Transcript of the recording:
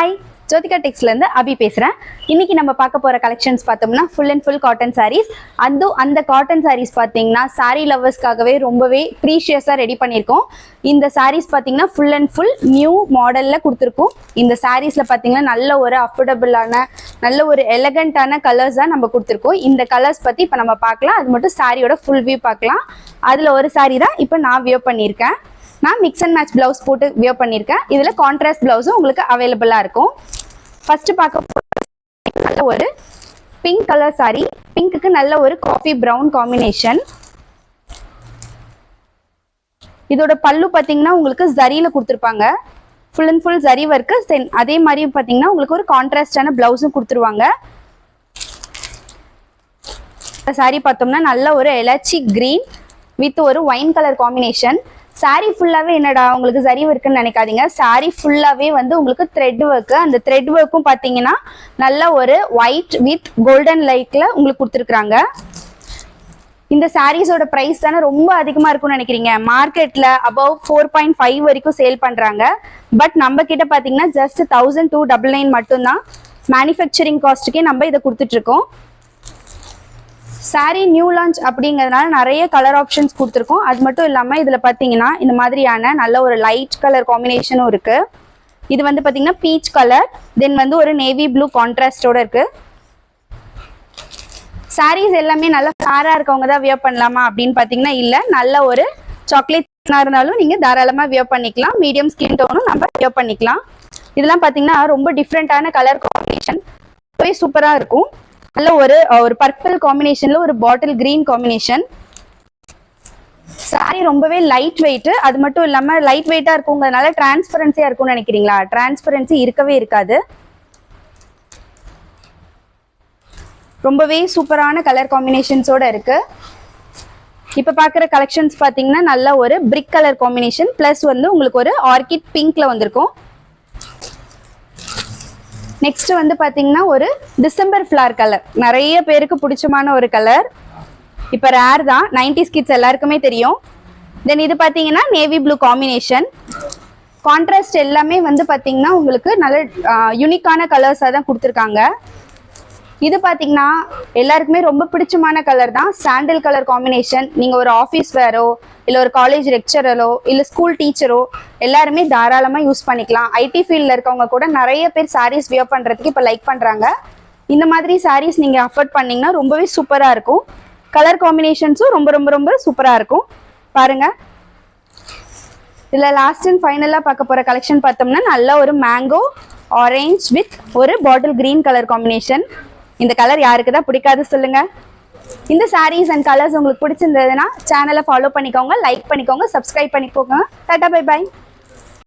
Hi Jyothika டெக்ஸ்லேருந்து அபி பேசுகிறேன் இன்றைக்கி நம்ம பார்க்க போகிற கலெக்ஷன்ஸ் பார்த்தோம்னா full and full cotton saris அதுவும் அந்த காட்டன் சாரீஸ் பார்த்தீங்கன்னா சாரீ லவ்வர்ஸ்க்காகவே ரொம்பவே ப்ரீஷியஸாக ரெடி பண்ணியிருக்கோம். இந்த சாரீஸ் பார்த்தீங்கன்னா ஃபுல் அண்ட் ஃபுல் நியூ மாடலில் கொடுத்துருக்கோம். இந்த சாரீஸில் பார்த்தீங்கன்னா நல்ல ஒரு அஃபோர்டபுளான நல்ல ஒரு எலகண்ட்டான கலர்ஸாக நம்ம கொடுத்துருக்கோம். இந்த கலர்ஸ் பற்றி இப்போ நம்ம பார்க்கலாம். அது மட்டும் சாரியோட ஃபுல் வியூ பார்க்கலாம். அதில் ஒரு சாரீ தான் இப்போ நான் வியூ பண்ணியிருக்கேன். நான் மிக்ஸ் அண்ட் மேட்ச் ப்ளவுஸ் போட்டு வியர் பண்ணியிருக்கேன். இதில் கான்ட்ராஸ்ட் ப்ளவுஸும் உங்களுக்கு அவைலபிளாக இருக்கும். ஃபஸ்ட்டு பார்க்க நல்ல ஒரு பிங்க் கலர் சாரி பிங்க்குக்கு நல்ல ஒரு காஃபி ப்ரௌன் காம்பினேஷன் இதோட பல்லு பார்த்தீங்கன்னா உங்களுக்கு ஜரியில் கொடுத்துருப்பாங்க. Full and full zari work Sen அதே மாதிரி பார்த்தீங்கன்னா உங்களுக்கு ஒரு கான்ட்ராஸ்டான ப்ளவுஸும் கொடுத்துருவாங்க. சாரி பார்த்தோம்னா நல்ல ஒரு எலர்ச்சி கிரீன் வித் ஒரு ஒயின் கலர் காம்பினேஷன் saree ஃபுல்லாகவே என்னடா உங்களுக்கு சரி ஒர்க்குன்னு நினைக்காதீங்க. Saree ஃபுல்லாகவே வந்து உங்களுக்கு த்ரெட் ஒர்க்கு அந்த த்ரெட் ஒர்க்கும் பார்த்தீங்கன்னா நல்ல ஒரு ஒயிட் வித் கோல்டன் லைட்டில் உங்களுக்கு கொடுத்துருக்குறாங்க. இந்த சாரீஸோட ப்ரைஸ் தானே ரொம்ப அதிகமாக இருக்கும்னு நினைக்கிறீங்க. மார்க்கெட்டில் அபவ் ஃபோர் பாயிண்ட் ஃபைவ் வரைக்கும் சேல் பண்ணுறாங்க பட் நம்ம கிட்ட பார்த்தீங்கன்னா just thousand two double nine மட்டும்தான். மேனுஃபேக்சரிங் காஸ்ட்டுக்கே நம்ம இதை கொடுத்துட்ருக்கோம் saree நியூ லான்ச் அப்படிங்கிறதுனால நிறைய கலர் ஆப்ஷன்ஸ் கொடுத்துருக்கோம். அது மட்டும் இல்லாமல் இதில் பார்த்தீங்கன்னா இந்த மாதிரியான நல்ல ஒரு லைட் கலர் காம்பினேஷனும் இருக்குது இது வந்து பார்த்தீங்கன்னா பீச் கலர் தென் வந்து ஒரு நேவி ப்ளூ கான்ட்ராஸ்டோட இருக்குது சாரீஸ் எல்லாமே நல்லா ஃபேராக இருக்கவங்க தான் வியர் பண்ணலாமா அப்படின்னு பார்த்தீங்கன்னா இல்லை. நல்ல ஒரு சாக்லேட் இருந்தாலும் நீங்கள் தாராளமாக வியர் பண்ணிக்கலாம். மீடியம் ஸ்கின் டோனும் நம்ம வியர் பண்ணிக்கலாம். இதெல்லாம் பார்த்தீங்கன்னா ரொம்ப டிஃப்ரெண்ட்டான கலர் காம்பினேஷன் ரொம்பவே சூப்பராக இருக்கும். நல்ல ஒரு ஒரு பர்பிள் காம்பினேஷனில் ஒரு பாட்டில் கிரீன் காம்பினேஷன் சாரி ரொம்பவே லைட் வெயிட் அது மட்டும் இல்லாமல் லைட் வெயிட்டாக இருக்குங்கிறதுனால டிரான்ஸ்பரன்சியா இருக்கும்னு நினைக்கிறீங்களா? டிரான்ஸ்பரன்சி இருக்கவே இருக்காது. ரொம்பவே சூப்பரான கலர் காம்பினேஷன்ஸோட இருக்கு. இப்போ பார்க்குற கலெக்ஷன்ஸ் பார்த்தீங்கன்னா நல்ல ஒரு பிரிக் கலர் காம்பினேஷன் ப்ளஸ் வந்து உங்களுக்கு ஒரு ஆர்கிட் பிங்க்ல வந்திருக்கும். நெக்ஸ்ட் வந்து பார்த்தீங்கன்னா ஒரு டிசம்பர் ஃப்ளார் கலர் நிறைய பேருக்கு பிடிச்சமான ஒரு கலர் இப்போ ரேர் தான். நைன்டி கிட்ஸ் எல்லாருக்குமே தெரியும். தென் இது பார்த்தீங்கன்னா நேவி ப்ளூ காம்பினேஷன் கான்ட்ராஸ்ட் எல்லாமே வந்து பார்த்தீங்கன்னா உங்களுக்கு நல்ல யூனிக்கான கலர்ஸாக தான் கொடுத்துருக்காங்க. இது பார்த்தீங்கன்னா எல்லாருக்குமே ரொம்ப பிடிச்சமான கலர் தான். சாண்டில் கலர் காம்பினேஷன் நீங்கள் ஒரு ஆஃபீஸ் வேரோ இல்லை ஒரு காலேஜ் லெக்சரரோ இல்லை ஸ்கூல் டீச்சரோ எல்லாருமே தாராளமாக யூஸ் பண்ணிக்கலாம். ஐடி ஃபீல்டில் இருக்கவங்க கூட நிறைய பேர் சாரீஸ் வியர் பண்ணுறதுக்கு இப்போ லைக் பண்ணுறாங்க இந்த மாதிரி சாரீஸ் நீங்கள் அஃபோர்ட் பண்ணிங்கன்னா ரொம்பவே சூப்பராக இருக்கும். கலர் காம்பினேஷன்ஸும் ரொம்ப ரொம்ப ரொம்ப சூப்பராக இருக்கும். பாருங்கள் இதில் லாஸ்ட் அண்ட் ஃபைனலாக பார்க்க போகிற கலெக்ஷன் பார்த்தோம்னா நல்ல ஒரு மேங்கோ ஆரேஞ்ச் வித் ஒரு பாட்டில் கிரீன் கலர் காம்பினேஷன் இந்த கலர் யாருக்கு தான் பிடிக்காது சொல்லுங்க. இந்த சாரீஸ் அண்ட் கலர்ஸ் உங்களுக்கு பிடிச்சிருந்ததுன்னா சேனலை ஃபாலோ பண்ணிக்கோங்க லைக் பண்ணிக்கோங்க சப்ஸ்கிரைப் பண்ணிக்கோங்க. Tata bye by